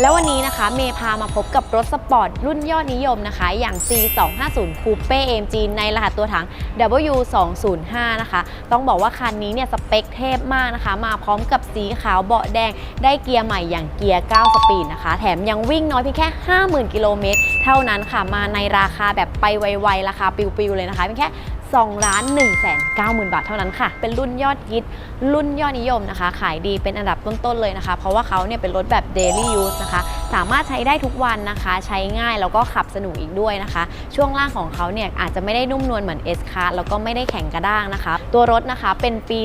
แล้ววันนี้นะคะเมย์พามาพบกับรถสปอร์ตรุ่นยอดนิยมนะคะ อย่าง C250 Coupe AMG ในรหัสตัวถัง W205 นะคะ ต้องบอกว่าคันนี้เนี่ยสเปคเทพมากนะคะ มาพร้อมกับสีขาวเบาะแดง ได้เกียร์ใหม่อย่างเกียร์ 9 สปีดนะคะ แถมยังวิ่งน้อยเพียงแค่ 50,000 กิโลเมตร เท่านั้นค่ะ มาในราคาแบบไปไวๆ ราคาปิวๆเลยนะคะเพียงแค่ 2ล้าน1 9 0 0 0 0 บาทเท่านั้นค่ะ เป็นรุ่นยอดฮิต รุ่นยอดนิยมนะคะ ขายดีเป็นอันดับต้นๆเลยนะคะ เพราะว่าเขาเนี่ยเป็นรถแบบ daily use นะคะ สามารถใช้ได้ทุกวันนะคะ ใช้ง่ายแล้วก็ขับสนุกอีกด้วยนะคะ ช่วงล่างของเขาเนี่ยอาจจะไม่ได้นุ่มนวลเหมือน S Class แล้วก็ไม่ได้แข็งกระด้างนะคะ ตัวรถนะคะเป็นปี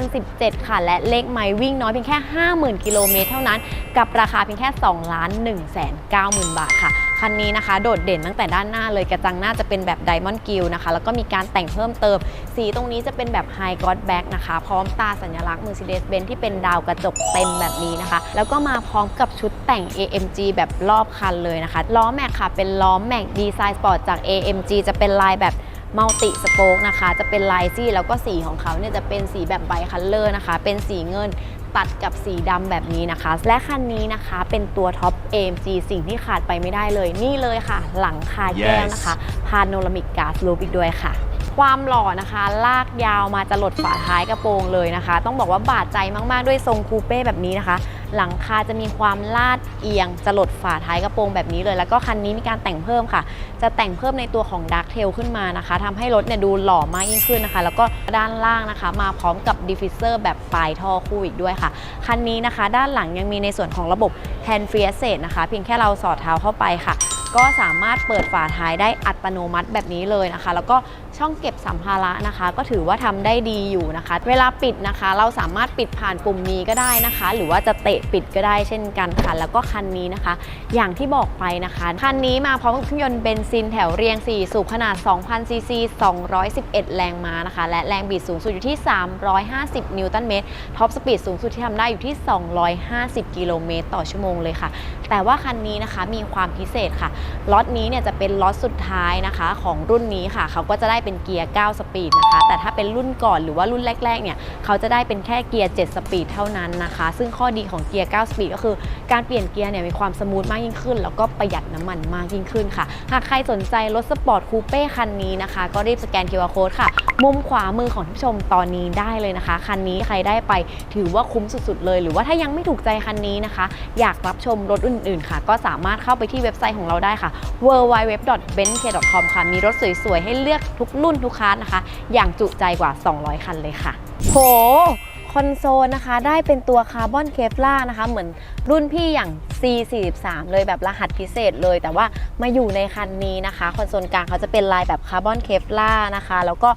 2017 ค่ะ และเลขไมล์วิ่งน้อยเพียงแค่ 50,000 กิโลเมตรเท่านั้น กับราคาเพียงแค่ 2 ล้าน1 9 0 0 0 0 บาทค่ะ คันนี้นะคะ โดดเด่นตั้งแต่ด้านหน้าเลยกระจังหน้าจะเป็นแบบไดมอนด์กิลนะคะ แล้วก็มีการแต่งเพิ่มเติม สีตรงนี้จะเป็นแบบไฮกอดแบ็กนะคะ พร้อมตาสัญลักษณ์ Mercedes-Benz ที่เป็นดาวกระจกเต็มแบบนี้นะคะ แล้วก็มาพร้อมกับชุดแต่ง AMG แบบรอบคันเลยนะคะล้อแม็กค่ะเป็นล้อแม็กดีไซน์สปอร์ตจาก AMG จะเป็นลายแบบ มัลติสโป๊กนะคะ จะเป็นลายซี่แล้วก็สีของเขาเนี่ยจะเป็นสีแบบไบคัลเลอร์นะคะ เป็นสีเงินตัดกับสีดำแบบนี้นะคะ และคันนี้นะคะเป็นตัวท็อป AMG สิ่งที่ขาดไปไม่ได้เลย นี่เลยค่ะ หลังคาแก้วนะคะ พาโนรามิกกาสลูปอีกด้วยค่ะความหล่อนะคะ ลากยาวมาจะหลดฝาท้ายกระโปรงเลยนะคะ ต้องบอกว่าบาดใจมาก ๆ ด้วยทรงคูเป้แบบนี้นะคะ หลังคาจะมีความลาดเอียงจะหลดฝาท้ายกระโปรงแบบนี้เลย แล้วก็คันนี้มีการแต่งเพิ่มค่ะ จะแต่งเพิ่มในตัวของดักเทลขึ้นมานะคะทำให้รถเนี่ยดูหล่อมากยิ่งขึ้นนะคะ แล้วก็ด้านล่างนะคะ มาพร้อมกับดิฟิเซอร์แบบปลายท่อคู่อีกด้วยค่ะ คันนี้นะคะ ด้านหลังยังมีในส่วนของระบบแฮนด์ฟรีเซตนะคะ เพียงแค่เราสอดเท้าเข้าไปค่ะ ก็สามารถเปิดฝาท้ายได้อัตโนมัติแบบนี้เลยนะคะ แล้วก็ช่องเก็บสัมภาระนะคะ ก็ถือว่าทำได้ดีอยู่นะคะ เวลาปิดนะคะ เราสามารถปิดผ่านปุ่มนี้ก็ได้นะคะ หรือว่าจะเตะปิดก็ได้เช่นกันค่ะ แล้วก็คันนี้นะคะ อย่างที่บอกไปนะคะคันนี้มาพร้อมกับเครื่องยนต์เบนซินแถวเรียง 4 สูบขนาด 2,000 ซีซี 211 แรงม้านะคะ และแรงบิดสูงสุดอยู่ที่ 350 นิวตันเมตร ท็อปสปีดสูงสุดที่ทำได้อยู่ที่ 250 กิโลเมตรต่อชั่วโมงเลยค่ะ แต่ว่าคันนี้นะคะมีความพิเศษค่ะล็อตนี้เนี่ยจะเป็นล็อตสุดท้ายนะคะ ของรุ่นนี้ค่ะ เขาก็จะได้เป็นเกียร์ 9 สปีดนะคะ แต่ถ้าเป็นรุ่นก่อนหรือว่ารุ่นแรกๆเนี่ยเขาจะได้เป็นแค่เกียร์ 7 สปีดเท่านั้นนะคะ ซึ่งข้อดีของเกียร์ 9 สปีดก็คือการเปลี่ยนเกียร์เนี่ยมีความสมูทมากยิ่งขึ้น แล้วก็ประหยัดน้ำมันมากยิ่งขึ้นค่ะ หากใครสนใจรถสปอร์ตคูเป้คันนี้นะคะ ก็รีบสแกน QR Code ค่ะ มุมขวามือของท่านผู้ชมตอนนี้ได้เลยนะคะ คันนี้ใครได้ไปถือว่าคุ้มสุดๆเลย หรือว่าถ้ายังไม่ถูกใจคันนี้นะคะ อยากรับชมรถอื่นๆค่ะ ก็สามารถเข้าไปที่เว็บไซต์ของเราได้ค่ะ w w w b e n k c o m ค่ะ มีรถสวยๆ ให้เลือกทุกรุ่นทุกคันนะคะ อย่างจุใจกว่า 200 คันเลยค่ะ โหคอนโซลนะคะ ได้เป็นตัวคาร์บอนเคฟล่านะคะ เหมือนรุ่นพี่อย่าง C43 เลยแบบรหัสพิเศษเลย แต่ว่ามาอยู่ในคันนี้นะคะ คอนโซลกลางเขาจะเป็นลายแบบคาร์บอนเคฟล่านะคะ แล้วก็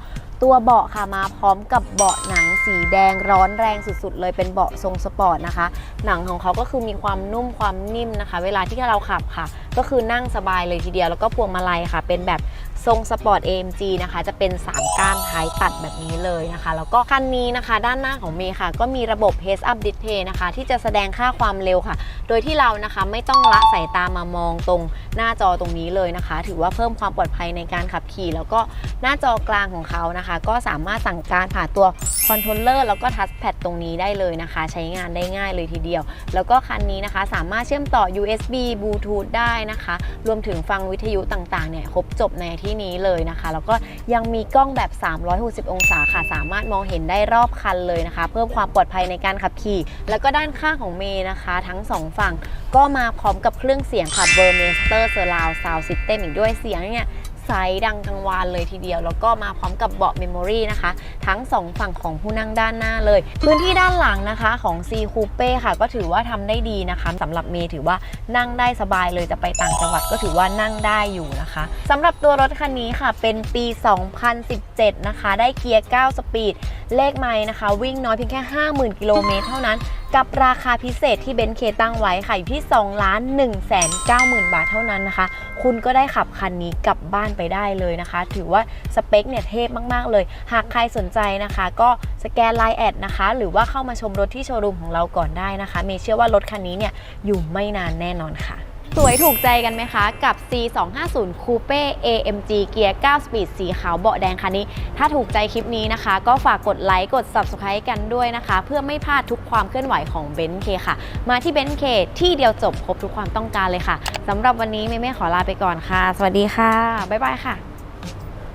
ตัวเบาะค่ะมาพร้อมกับเบาะหนังสีแดงร้อนแรงสุดๆ เลยเป็นเบาะทรงสปอร์ตนะคะ หนังของเขาก็คือมีความนุ่มความนิ่มนะคะ เวลาที่เราขับค่ะ ก็คือนั่งสบายเลยทีเดียวแล้วก็พวงมาลัยค่ะ เป็นแบบทรงสปอร์ต AMG นะคะ จะเป็น 3 ก้านท้ายตัดแบบนี้เลยนะคะ แล้วก็คันนี้นะคะ ด้านหน้าของเมย์ค่ะ ก็มีระบบ Heads Up Display นะคะ ที่จะแสดงค่าความเร็วค่ะ โดยที่เรานะคะไม่ต้องละสายตามามองตรงหน้าจอตรงนี้เลยนะคะ ถือว่าเพิ่มความปลอดภัยในการขับขี่ แล้วก็หน้าจอกลางของเขานะคะก็สามารถสั่งการผ่านตัวคอนโทรลเลอร์แล้วก็ทัชแพดตรงนี้ได้เลยนะคะ ใช้งานได้ง่ายเลยทีเดียว แล้วก็คันนี้นะคะสามารถเชื่อมต่อ USB Bluetooth ได้นะคะ รวมถึงฟังวิทยุต่างๆเนี่ยครบจบในที่นี้เลยนะคะ แล้วก็ยังมีกล้องแบบ 360 องศาค่ะ สามารถมองเห็นได้รอบคันเลยนะคะ เพิ่มความปลอดภัยในการขับขี่ แล้วก็ด้านข้างของเมย์นะคะ ทั้งสองฝั่งก็มาพร้อมกับเครื่องเสียงค่ะ b u r m e s t e r Surround Sound System อีกด้วยเสียงเนี่ย ใสดังกังวานเลยทีเดียว แล้วก็มาพร้อมกับเบาะเมมโมรีนะคะ ทั้ง 2 ฝั่งของผู้นั่งด้านหน้าเลย พื้นที่ด้านหลังนะคะของ C Coupe ค่ะ ก็ถือว่าทำได้ดีนะคะสำหรับเมย์ถือว่านั่งได้สบายเลยจะไปต่างจังหวัดก็ถือว่านั่งได้อยู่นะคะสำหรับตัวรถคันนี้ค่ะเป็นปี 2017 นะคะ ได้เกียร์ 9 สปีดเลขไม้นะคะ วิ่งน้อยเพียงแค่ 50,000 กิโลเมตรเท่านั้น กับราคาพิเศษที่เบนซ์เคตั้งไว้ค่ะอยู่ที่2ล้าน1 9 0 0 0 0 บาทเท่านั้นนะคะ คุณก็ได้ขับคันนี้กลับบ้านไปได้เลยนะคะ ถือว่าสเปคเนี่ยเทพมากๆเลย หากใครสนใจนะคะ ก็สแกนไลน์แอดนะคะ หรือว่าเข้ามาชมรถที่โชว์รูมของเราก่อนได้นะคะ เมเชื่อว่ารถคันนี้เนี่ยอยู่ไม่นานแน่นอนค่ะ สวยถูกใจกันไหมคะกับ C250 Coupe AMG เกียร์ 9 สปีด สีขาวเบาะแดงคันนี้ ถ้าถูกใจคลิปนี้นะคะ ก็ฝากกดไลค์ กด Subscribe กันด้วยนะคะ เพื่อไม่พลาดทุกความเคลื่อนไหวของเบนซ์เคค่ะ มาที่เบนซ์เคที่เดียวจบครบทุกความต้องการเลยค่ะสำหรับวันนี้เมเม่ขอลาไปก่อนค่ะ สวัสดีค่ะ บ๊ายบายค่ะ